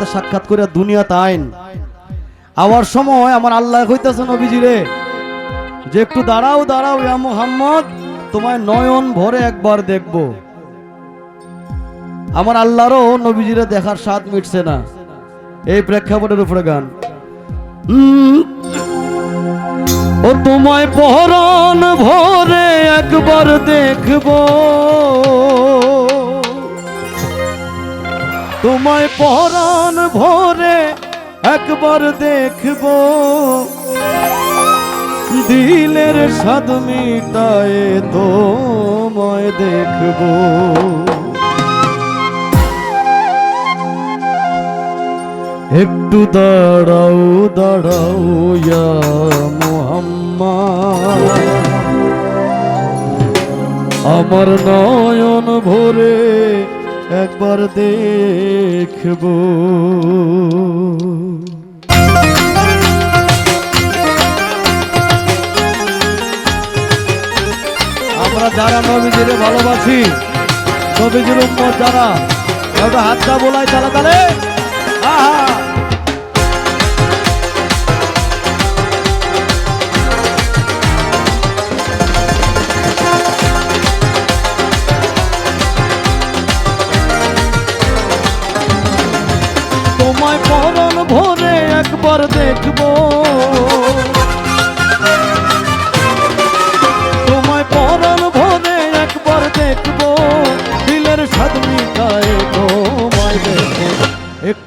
সাথে সাক্ষাৎ করে দুনিয়াতে আইন। আওয়ার সময় আমার আল্লাহ কইতেছে নবীজিরে যে একটু দাঁড়াও দাঁড়াও ইয়া মোহাম্মদ, তোমায় নয়ন ভরে একবার দেখব। আমার আল্লাহরও নবীজিরে দেখার স্বাদ মিটছে না। এই প্রেক্ষাপটের উপরে গান। ও তোমায় পহরণ ভরে একবার দেখব। তোমায় পহরণ ভরে একবার দেখব। দিলের স্বাদ মিটায় তোমায় দেখব। একটু দাঁড়াও দাঁড়াও মোহাম্মদ। আমার নয়ন ভরে একবার দেখব। আমরা যারা নবীজিরে ভালোবাসি নবীজির উম্মত যারা হাতটা বোলায় তারা তাহলে আহা!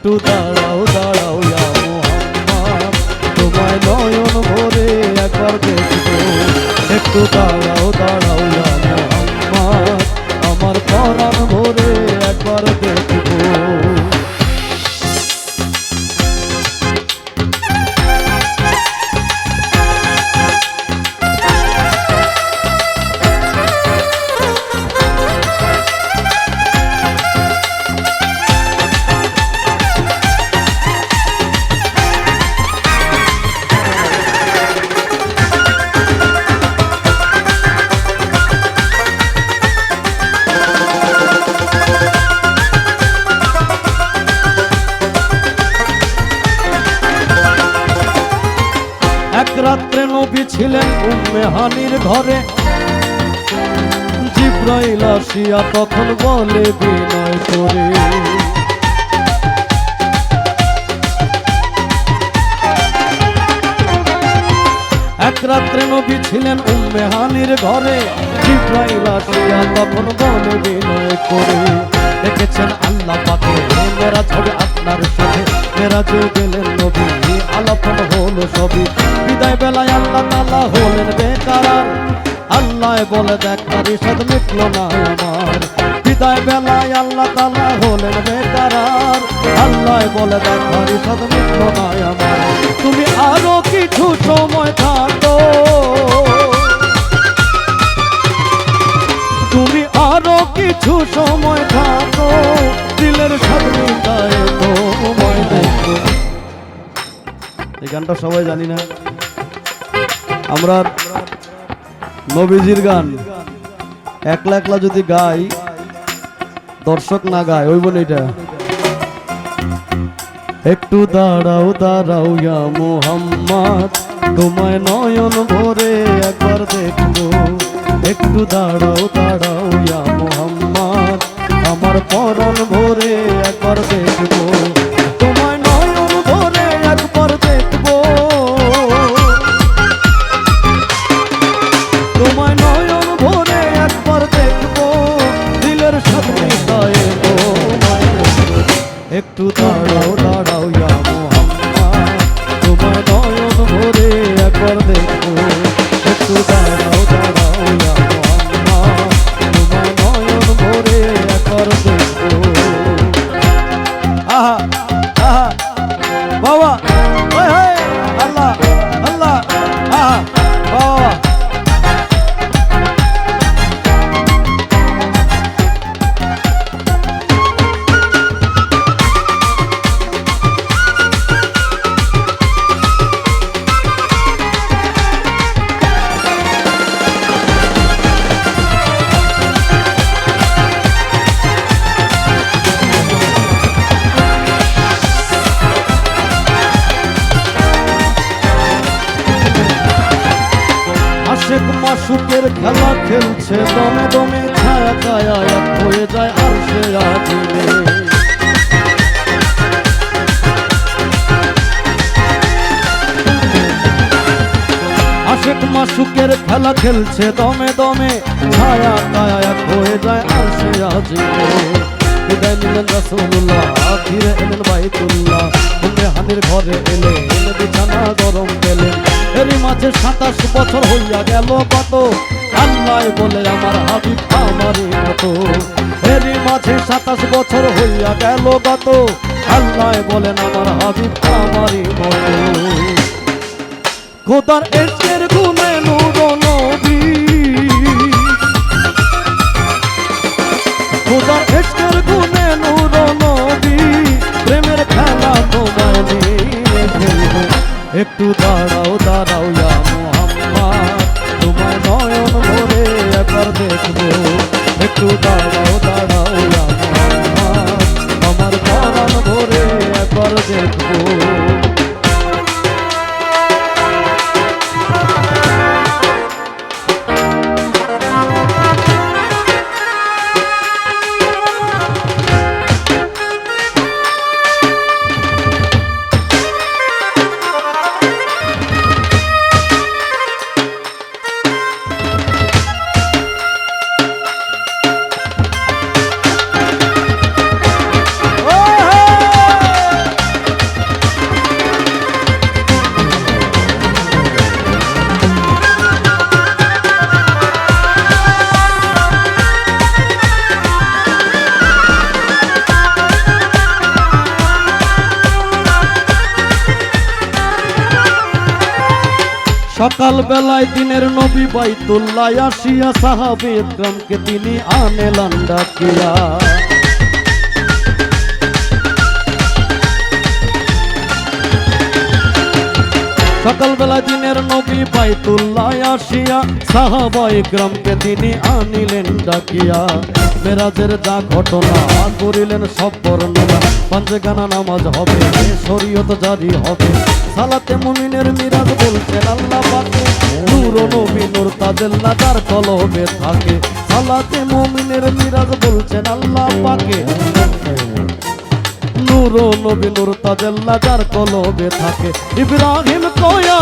একটু দাঁড়াও রাত্রে নবী ছিলেন উম্মে হানির ঘরে। জিব্রাইল আসিয়া তখন বলে বিনয় করে। রাত্রে নবী ছিলেন উম্মে হানির ঘরে। তখন বিনয় করে, দেখেছেন আল্লাহ পাকে আপনার সাথে। মেরা যে গেলেন নবী, আলাপন হলো সবই। বিদায় বেলায় আল্লাহ তালা হলেন বেকার। আল্লাহ বলে, দেখ, তার সাথ মিটল না আমার। বিদায় বেলায় আল্লাহ তালা হলেন বেকার। আল্লাহ বলে, দেখ, তার সাথ মিটল না আমার। তুমি আরও কিছু সময় থাকো। তুমি আরও কিছু সময় থাকো। দিলের এই গানটা সবাই জানি না। আমরা নবীজির গান একলা একলা যদি গাই, দর্শক না গায়, ওই বলে এটা। একটু দাঁড়াও দাঁড়াও ইয়া মোহাম্মদ। তোমায় নয়ন ভরে একবার দেখব। একটু দাঁড়াও দাঁড়াও ইয়া মোহাম্মদ। আমার পরন ভরে একবার দেখব। একটু দাঁড়াও সুখের খেলা খেলছে, দমে দমে ছায়া ছায়া, এক হয়ে যায় আর সে আজিবে আশেক মাসুকের খেলা খেলছে, দমে দমে ছায়া ছায়া, এক হয়ে যায় আর সে আজিবে বিদায় নিলেন রাসূলুল্লাহ, ফিরে এলেন বাইতুল্লাহ। উম্মে হানির ঘরে এলে এলে বিছানা গরম পেলে এরই মাঝে সাতাশ বছর হইয়া গেল কত, আল্লাহ বলে আমার হাবিব আমার মতো। এরই মাঝে সাতাশ বছর হইয়া গেল কত, আল্লাহ বলেন আমার হাবিব আমারই মতো। খোদার এসের গুণে দেখব একটু দাঁড়াও। সকাল বেলায় দিনের নবী বাইতুল্লাহ আসিয়া সাহাবে একরামকে তিনি আনেলান ডাকিয়া সকাল বেলা দিনের নবী বাইতুল্লাহ আসিয়া সাহাবা একরামকে তিনি আনিলেন ডাকিয়া। মেরাজের যা ঘটনা করিলেন সব বর্ণনা। পাঞ্চগানা নামাজ হবে শরীয়ত জারি হবে। সালাতে মুমিনের মিরাজ বলছেন আল্লাহ পাকে। নবী তাজেল্লা যার কলবে থাকে। সালাতে মুমিনের মিরাজ বলছেন আল্লাহ পাকে। যার কলবে থাকে। ইব্রাহিম কয়া